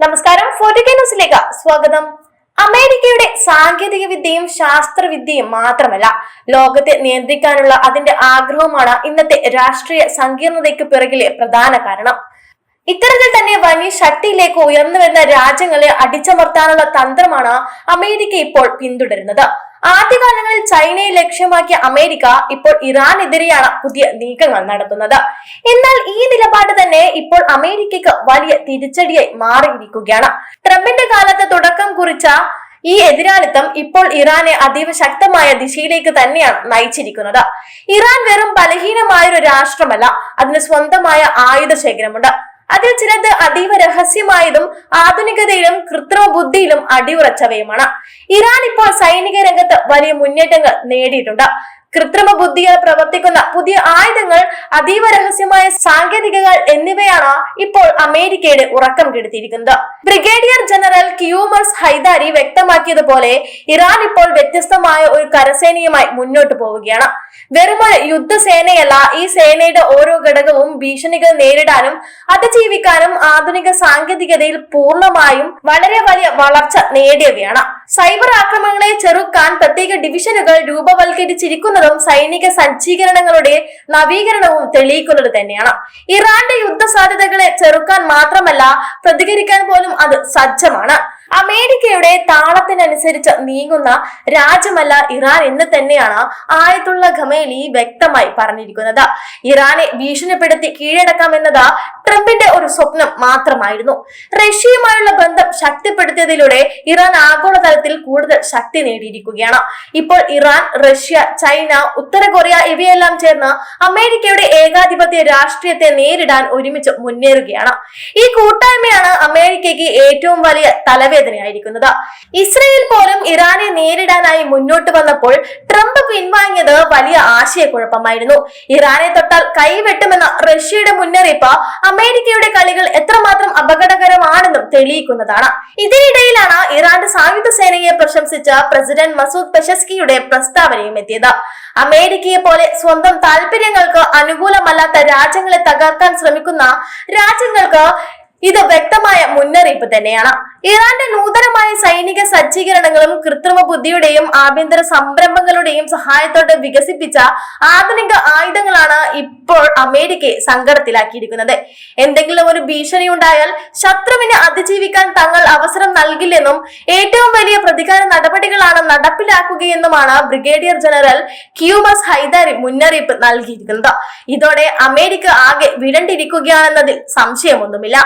നമസ്കാരം. ന്യൂസിലേക്ക് സ്വാഗതം. അമേരിക്കയുടെ സാങ്കേതിക വിദ്യയും ശാസ്ത്രവിദ്യയും മാത്രമല്ല ലോകത്തെ നിയന്ത്രിക്കാനുള്ള അതിന്റെ ആഗ്രഹമാണ് ഇന്നത്തെ രാഷ്ട്രീയ സങ്കീർണതയ്ക്ക് പിറകിലെ പ്രധാന കാരണം. ഇത്തരത്തിൽ തന്നെ വലിയ ശക്തിയിലേക്ക് ഉയർന്നു വരുന്ന രാജ്യങ്ങളെ അടിച്ചമർത്താനുള്ള തന്ത്രമാണ് അമേരിക്ക ഇപ്പോൾ പിന്തുടരുന്നത്. ആദ്യകാലങ്ങളിൽ ചൈനയെ ലക്ഷ്യമാക്കിയ അമേരിക്ക ഇപ്പോൾ ഇറാനെതിരെയാണ് പുതിയ നീക്കങ്ങൾ നടത്തുന്നത്. എന്നാൽ ഈ നിലപാട് തന്നെ ഇപ്പോൾ അമേരിക്കക്ക് വലിയ തിരിച്ചടിയായി മാറിയിരിക്കുകയാണ്. ട്രംപിന്റെ കാലത്ത് തുടക്കം കുറിച്ച ഈ എതിരാളിത്തം ഇപ്പോൾ ഇറാനെ അതീവ ശക്തമായ ദിശയിലേക്ക് തന്നെയാണ് നയിച്ചിരിക്കുന്നത്. ഇറാൻ വെറും ബലഹീനമായ ഒരു രാഷ്ട്രമല്ല അതിന് സ്വന്തമായ ആയുധ ശേഖരമുണ്ട് അതിൽ ചിലത് അതീവ രഹസ്യമായതും ആധുനികതയിലും കൃത്രിമ ബുദ്ധിയിലും അടിയുറച്ചവയുമാണ്. ഇറാൻ ഇപ്പോൾ സൈനിക രംഗത്ത് വലിയ മുന്നേറ്റങ്ങൾ നേടിയിട്ടുണ്ട്. കൃത്രിമ ബുദ്ധിയാൽ പ്രവർത്തിക്കുന്ന പുതിയ ആയുധങ്ങൾ അതീവ രഹസ്യമായ സാങ്കേതികകൾ എന്നിവയാണ് ഇപ്പോൾ അമേരിക്കയുടെ ഉറക്കം കെടുത്തിയിരിക്കുന്നത്. ബ്രിഗേഡിയർ ജനറൽ ക്യൂമർസ് ഹൈദാരി വ്യക്തമാക്കിയതുപോലെ ഇറാൻ ഇപ്പോൾ വ്യത്യസ്തമായ ഒരു കരസേനയുമായി മുന്നോട്ട് പോവുകയാണ്. വെറുമൊരു യുദ്ധസേനയല്ല ഈ സേനയുടെ ഓരോ ഘടകവും ഭീഷണികൾ നേരിടാനും അതിജീവിക്കാനും ആധുനിക സാങ്കേതികതയിൽ പൂർണമായും വളരെ വലിയ വളർച്ച നേടിയവയാണ്. സൈബർ ആക്രമണങ്ങളെ ചെറുക്കാൻ പ്രത്യേക ഡിവിഷനുകൾ രൂപവൽക്കരിച്ചിരിക്കുന്നതും സൈനിക സജ്ജീകരണങ്ങളുടെ നവീകരണവും തെളിയിക്കുന്നത് തന്നെയാണ്. ഇറാന്റെ യുദ്ധ സാധ്യതകളെ ചെറുക്കാൻ മാത്രമല്ല പ്രതികരിക്കാൻ പോലും അത് സജ്ജമാണ്. അമേരിക്കയുടെ താളത്തിനനുസരിച്ച് നീങ്ങുന്ന രാജ്യമല്ല ഇറാൻ എന്ന് തന്നെയാണ് ആയത്തുള്ള ഖമേലി വ്യക്തമായി പറഞ്ഞിരിക്കുന്നത്. ഇറാനെ ഭീഷണിപ്പെടുത്തി കീഴടക്കാമെന്നത് ട്രംപിന്റെ ഒരു സ്വപ്നം മാത്രമായിരുന്നു. റഷ്യയുമായുള്ള ബന്ധം ശക്തിപ്പെടുത്തിയതിലൂടെ ഇറാൻ ആഗോളതലത്തിൽ കൂടുതൽ ശക്തി നേടിയിരിക്കുകയാണ്. ഇപ്പോൾ ഇറാൻ റഷ്യ ചൈന ഉത്തര കൊറിയ ഇവയെല്ലാം ചേർന്ന് അമേരിക്കയുടെ ഏകാധിപത്യ രാഷ്ട്രീയത്തെ നേരിടാൻ ഒരുമിച്ച് മുന്നേറുകയാണ്. ഈ കൂട്ടായ്മയാണ് അമേരിക്കയ്ക്ക് ഏറ്റവും വലിയ തലവേദനയായിരിക്കുന്നത് ഇസ്രയേൽ പോലും ഇറാനെ നേരിടാനായി മുന്നോട്ട് വന്നപ്പോൾ ട്രംപ് പിൻവാങ്ങിയത് വലിയ ആശയക്കുഴപ്പമായിരുന്നു. ഇറാനെ തൊട്ടാൽ കൈവെട്ടുമെന്ന റഷ്യയുടെ മുന്നറിയിപ്പ് അമേരിക്കയുടെ കളികൾ എത്രമാത്രം അപകടകരമാണെന്നും തെളിയിക്കുന്നതാണ്. ഇതിനിടയിലാണ് ഇറാന്റെ സായുധ സേനയെ പ്രശംസിച്ച പ്രസിഡന്റ് മസൂദ് പെഷസ്കിയുടെ പ്രസ്താവനയും എത്തിയത്. അമേരിക്കയെ പോലെ സ്വന്തം താല്പര്യങ്ങൾക്ക് അനുകൂലമല്ലാത്ത രാജ്യങ്ങളെ തകർക്കാൻ ശ്രമിക്കുന്ന രാജ്യങ്ങൾക്ക് ഇത് വ്യക്തമായ മുന്നറിയിപ്പ് തന്നെയാണ്. ഇറാന്റെ നൂതനമായ സൈനിക സജ്ജീകരണങ്ങളും കൃത്രിമ ബുദ്ധിയുടെയും ആഭ്യന്തര സംരംഭങ്ങളുടെയും സഹായത്തോടെ വികസിപ്പിച്ച ആധുനിക ആയുധങ്ങളാണ് ഇപ്പോൾ അമേരിക്കയെ സങ്കടത്തിലാക്കിയിരിക്കുന്നത്. എന്തെങ്കിലും ഒരു ഭീഷണി ഉണ്ടായാൽ ശത്രുവിനെ അതിജീവിക്കാൻ തങ്ങൾ അവസരം നൽകില്ലെന്നും ഏറ്റവും വലിയ പ്രതികാര നടപടികളാണ് നടപ്പിലാക്കുകയെന്നുമാണ് ബ്രിഗേഡിയർ ജനറൽ ക്യൂമസ് ഹൈദാരി മുന്നറിയിപ്പ് നൽകിയിരിക്കുന്നത്. ഇതോടെ അമേരിക്ക ആകെ വിടണ്ടിരിക്കുകയാണെന്നതിൽ സംശയമൊന്നുമില്ല.